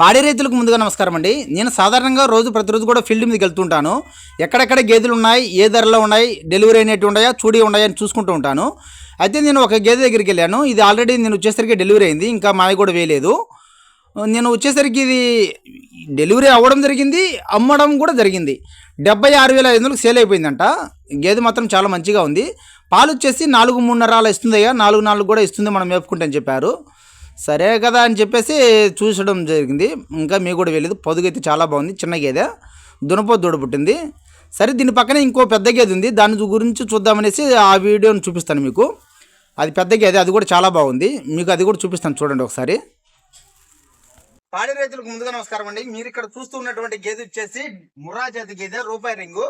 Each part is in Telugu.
పాడి రైతులకు ముందుగా నమస్కారం అండి. నేను సాధారణంగా రోజు ప్రతిరోజు కూడా ఫీల్డ్ మీదకి వెళ్తుంటాను. ఎక్కడెక్కడ గేదెలు ఉన్నాయి ఏ ధరలో ఉన్నాయి డెలివరీ అయినట్టు ఉన్నాయా చూడి ఉన్నాయా అని చూసుకుంటూ ఉంటాను. అయితే నేను ఒక గేదె దగ్గరికి వెళ్ళాను. ఇది ఆల్రెడీ నేను వచ్చేసరికి డెలివరీ అయింది. ఇంకా మావి కూడా వేయలేదు. నేను వచ్చేసరికి ఇది డెలివరీ అవ్వడం జరిగింది అమ్మడం కూడా జరిగింది. డెబ్బై ఆరు వేల ఐదు వందలకు సేల్ అయిపోయిందంట. గేదె మాత్రం చాలా మంచిగా ఉంది. పాలు వచ్చేసి నాలుగు మూడున్నర అలా ఇస్తుందయ్యా. నాలుగు నాలుగు కూడా ఇస్తుంది మనం మేపుకుంటే అని చెప్పారు. సరే కదా అని చెప్పేసి చూసడం జరిగింది. ఇంకా మీకు కూడా వెళ్ళేది. పొదుగు అయితే చాలా బాగుంది. చిన్న గేదె. దునపోతు దూడ పుట్టింది. సరే దీని పక్కనే ఇంకో పెద్ద గేదె ఉంది. దాని గురించి చూద్దామనేసి ఆ వీడియోని చూపిస్తాను మీకు. అది పెద్ద గేదె. అది కూడా చాలా బాగుంది. మీకు అది కూడా చూపిస్తాను. చూడండి ఒకసారి. పాడి రైతులకు ముందుగా నమస్కారం అండి. మీరు ఇక్కడ చూస్తూ ఉన్నటువంటి గేదె వచ్చేసి మురా జాతి గేదె రూపాయి రింగు.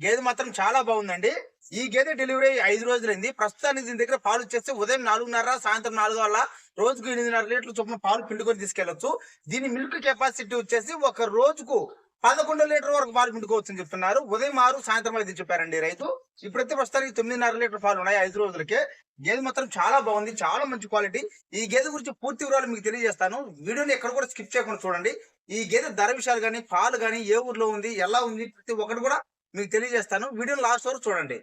గేదె మాత్రం చాలా బాగుందండి. ఈ గేదె డెలివరీ ఐదు రోజులైంది. ప్రస్తుతానికి దీని దగ్గర పాలు వచ్చేస్తే ఉదయం నాలుగున్నర సాయంత్రం నాలుగు వల్ల రోజుకు ఎనిమిదిన్నర లీటర్లు చొప్పున పాలు పిండుకొని తీసుకెళ్ళొచ్చు దీని మిల్క్ కెపాసిటీ వచ్చేసి ఒక రోజుకు పదకొండు లీటర్ వరకు పాలు పిండుకోవచ్చు అని చెప్తున్నారు. ఉదయం ఆరు సాయంత్రం ఐదు చెప్పారండి రైతు. ఇప్పుడైతే ప్రస్తుతానికి తొమ్మిదిన్నర లీటర్ పాలు ఉన్నాయి ఐదు రోజులకే. గేదె మాత్రం చాలా బాగుంది చాలా మంచి క్వాలిటీ. ఈ గేదె గురించి పూర్తి వివరాలు మీకు తెలియజేస్తాను. వీడియోని ఎక్కడ కూడా స్కిప్ చేయకుండా చూడండి. ఈ గేదె ధర విషయాలు కానీ పాలు కానీ ఏ ఊర్లో ఉంది ఎలా ఉంది ప్రతి ఒక్కటి కూడా మీకు తెలియజేస్తాను. వీడియోని లాస్ట్ వరకు చూడండి.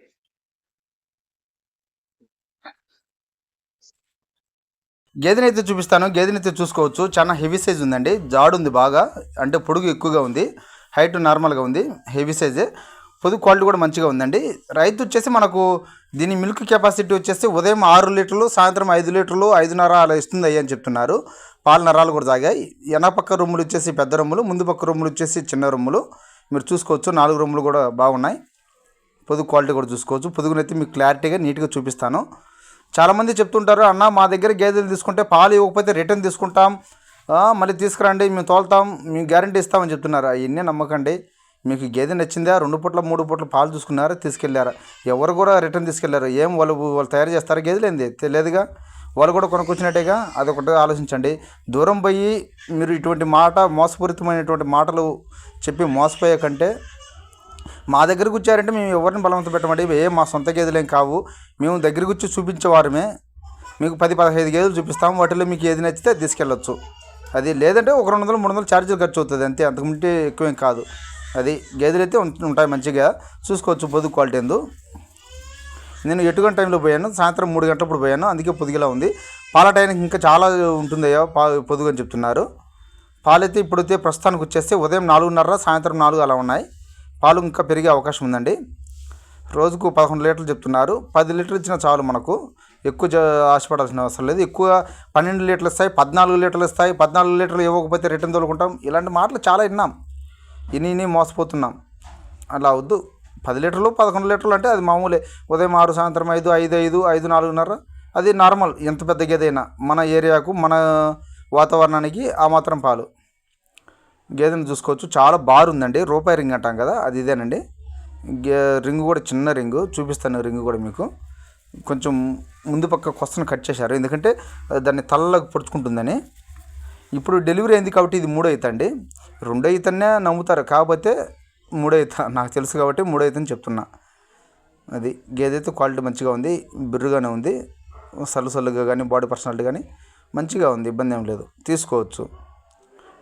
గేదెనైతే చూపిస్తాను. గేదెనైతే చూసుకోవచ్చు. చాలా హెవీ సైజ్ ఉందండి. జాడు ఉంది బాగా. అంటే పొడుగు ఎక్కువగా ఉంది. హైట్ నార్మల్గా ఉంది. హెవీ సైజే. పొదుగు క్వాలిటీ కూడా మంచిగా ఉందండి. రైతు వచ్చేసి మనకు దీని మిల్క్ కెపాసిటీ వచ్చేసి ఉదయం ఆరు లీటర్లు సాయంత్రం ఐదు లీటర్లు ఐదున్నర అలా ఇస్తుంది అయ్యి అని చెప్తున్నారు. పాల నరాలు కూడా తాగాయి. వెనపక్క రొమ్ములు వచ్చేసి పెద్ద రొమ్ములు ముందు పక్క రొమ్ములు వచ్చేసి చిన్న రొమ్ములు. మీరు చూసుకోవచ్చు. నాలుగు రొమ్ములు కూడా బాగున్నాయి. పొదుగు క్వాలిటీ కూడా చూసుకోవచ్చు. పొదుగునైతే మీకు క్లారిటీగా నీట్గా చూపిస్తాను. చాలామంది చెప్తుంటారు అన్న మా దగ్గర గేదెలు తీసుకుంటే పాలు ఇవ్వకపోతే రిటర్న్ తీసుకుంటాం. మళ్ళీ తీసుకురండి మేము తోలుతాం మేము గ్యారంటీ ఇస్తామని చెప్తున్నారు. అవన్నీ నమ్మకండి. మీకు గేదె నచ్చిందా? రెండు పూట్ల మూడు పూట్ల పాలు తీసుకున్నారా తీసుకెళ్ళారా ఎవరు కూడా రిటర్న్ తీసుకెళ్ళారు. ఏం వాళ్ళు వాళ్ళు తయారు చేస్తారా గేదెలు ఏంది? తెలియదుగా? వాళ్ళు కూడా కొనుక్కొచ్చినట్టేగా? అదొకటి ఆలోచించండి. దూరం పోయి మీరు ఇటువంటి మాట మోసపూరితమైనటువంటి మాటలు చెప్పి మోసపోయే కంటే మా దగ్గరకు వచ్చారంటే మేము ఎవరిని బలవంతం పెట్టమండి? ఏ మా సొంత గేదెలేం కావు. మేము దగ్గరకు వచ్చి చూపించేవారమే మీకు పది పదహైదు గేదెలు చూపిస్తాం. వాటిలో మీకు ఏది నచ్చితే తీసుకెళ్ళొచ్చు. అది లేదంటే ఒక రెండు వందలు మూడు వందలు ఛార్జీలు ఖర్చు అవుతుంది అంతే. అంతకుముంటే ఎక్కువేం కాదు. అది గేదెలు అయితే ఉంటాయి మంచిగా. చూసుకోవచ్చు పొదు క్వాలిటీ ఎందు. నేను ఎటు గంట టైంలో పోయాను? సాయంత్రం మూడు గంటలప్పుడు పోయాను. అందుకే పొదిగిలా ఉంది. పాల టైంకి ఇంకా చాలా ఉంటుందయ్యా పా పొదుగు అని చెప్తున్నారు. పాలైతే ఇప్పుడైతే ప్రస్తుతానికి వచ్చేస్తే ఉదయం నాలుగున్నర సాయంత్రం నాలుగు అలా ఉన్నాయి. పాలు ఇంకా పెరిగే అవకాశం ఉందండి. రోజుకు పదకొండు లీటర్లు చెప్తున్నారు. పది లీటర్లు ఇచ్చిన చాలు మనకు. ఎక్కువ జ- ఆశపడాల్సిన అవసరం లేదు. ఎక్కువ పన్నెండు లీటర్లు ఇస్తాయి పద్నాలుగు లీటర్లు ఇస్తాయి పద్నాలుగు లీటర్లు ఇవ్వకపోతే రిటర్న్ తోలుకుంటాం. ఇలాంటి మాటలు చాలా విన్నాం. ఇని ఇని మోసపోతున్నాం. అలా వద్దు. పది లీటర్లు పదకొండు లీటర్లు అంటే అది మామూలే. ఉదయం ఆరు సాయంత్రం ఐదు ఐదు ఐదు ఐదు నాలుగున్నర. అది నార్మల్. ఎంత పెద్ద గేదైనా మన ఏరియాకు మన వాతావరణానికి ఆ మాత్రం పాలు. గేదెని చూసుకోవచ్చు. చాలా బార్ ఉందండి. రూపాయి రింగ్ అంటాం కదా అది ఇదేనండి. గే రింగ్ కూడా చిన్న రింగు చూపిస్తాను రింగ్ కూడా మీకు. కొంచెం ముందు పక్క కొస్తను కట్ చేశారు. ఎందుకంటే దాన్ని తలలకు పొడుచుకుంటుందని. ఇప్పుడు డెలివరీ అయింది కాబట్టి ఇది మూడో ఈత రెండో ఈతనే నమ్ముతారు. కాకపోతే మూడో ఈత నాకు తెలుసు కాబట్టి మూడో ఈత అని చెప్తున్నా. అది గేదె అయితే క్వాలిటీ మంచిగా ఉంది బిర్రుగానే ఉంది. సల్లు సల్లుగా కానీ బాడీ పర్సనాలిటీ కానీ మంచిగా ఉంది ఇబ్బంది ఏం లేదు. తీసుకోవచ్చు.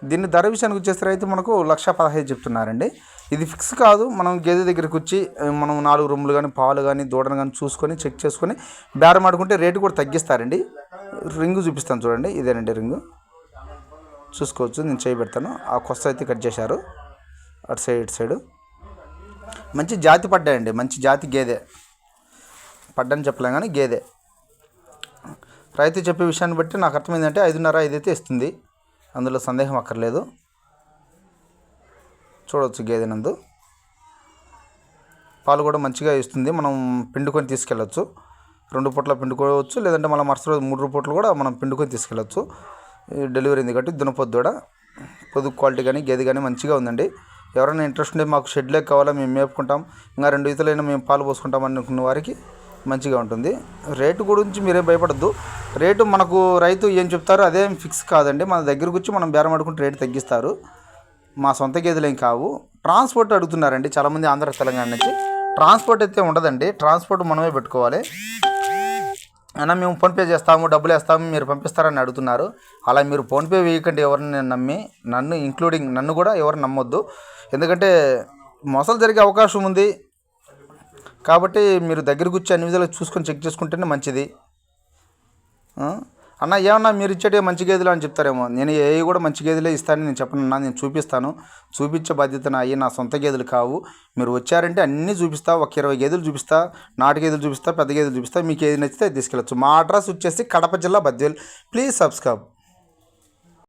దీన్ని ధర విషయానికి వచ్చేసరికి అయితే మనకు లక్ష పదహైదు చెప్తున్నారండి. ఇది ఫిక్స్ కాదు మనం గేదె దగ్గరికి వచ్చి మనం నాలుగు రూములు కానీ పాలు కానీ దూడను కానీ చూసుకొని చెక్ చేసుకొని బేరం ఆడుకుంటే రేటు కూడా తగ్గిస్తారండి. రింగు చూపిస్తాను చూడండి ఇదేనండి రింగు. చూసుకోవచ్చు నేను చేయబెడతాను ఆ కొస్త అయితే కట్ చేశారు అటు సైడ్ ఇటు సైడు. మంచి జాతి పడ్డాయండి మంచి జాతి గేదె. పడ్డని చెప్పలేం కానీ గేదె. రైతు చెప్పే విషయాన్ని బట్టి నాకు అర్థమైందంటే ఐదున్నర ఐదైతే ఇస్తుంది. అందులో సందేహం అక్కర్లేదు. చూడవచ్చు గేదె నందు. పాలు కూడా మంచిగా ఇస్తుంది. మనం పిండుకొని తీసుకెళ్ళచ్చు. రెండు పూట్ల పిండుకోవచ్చు. లేదంటే మళ్ళీ మరుసటి రోజు మూడు పూటలు కూడా మనం పిండుకొని తీసుకెళ్ళచ్చు. డెలివరీ ఉంది కాబట్టి దునపొద్దుడ కూడా పొదుగు క్వాలిటీ కానీ గేదె కానీ మంచిగా ఉందండి. ఎవరైనా ఇంట్రెస్ట్ ఉంటే మాకు షెడ్లే కావాలా మేము మేపుకుంటాం. ఇంకా రెండు ఈతలైనా మేము పాలు పోసుకుంటాం అనుకున్న వారికి మంచిగా ఉంటుంది. రేటు గురించి మీరేం భయపడద్దు. రేటు మనకు రైతు ఏం చెప్తారో అదేం ఫిక్స్ కాదండి. మన దగ్గరకు వచ్చి మనం బేరం ఆడుకుంటే రేటు తగ్గిస్తారు. మా సొంత గేదెలు ఏం కావు. ట్రాన్స్పోర్ట్ అడుగుతున్నారండి చాలామంది ఆంధ్ర తెలంగాణ నుంచి. ట్రాన్స్పోర్ట్ అయితే ఉండదండి. ట్రాన్స్పోర్ట్ మనమే పెట్టుకోవాలి. అయినా మేము ఫోన్పే చేస్తాము డబ్బులు వేస్తాము మీరు పంపిస్తారని అడుగుతున్నారు. అలా మీరు ఫోన్పే వేయకండి ఎవరిని నేను నమ్మి. నన్ను ఇంక్లూడింగ్ నన్ను కూడా ఎవరు నమ్మొద్దు. ఎందుకంటే మోసాలు జరిగే అవకాశం ఉంది. కాబట్టి మీరు దగ్గరకు వచ్చి అన్ని విధాలుగా చూసుకొని చెక్ చేసుకుంటేనే మంచిది. అన్న ఏమన్నా మీరు ఇచ్చేటే మంచి గేదెలు అని చెప్తారేమో. నేను ఏ కూడా మంచి గేదెలే ఇస్తానని నేను చెప్పనన్నా నేను చూపిస్తాను. చూపించే బాధ్యత నా అయ్యి నా సొంత గేదెలు కావు. మీరు వచ్చారంటే అన్నీ చూపిస్తా ఒక ఇరవై గేదెలు చూపిస్తా నాటు గేదెలు చూపిస్తా పెద్ద గేదెలు చూపిస్తా మీకు ఏది నచ్చితే తీసుకెళ్ళచ్చు. మా అడ్రస్ వచ్చేసి కడప జిల్లా బద్వేల్. Please subscribe.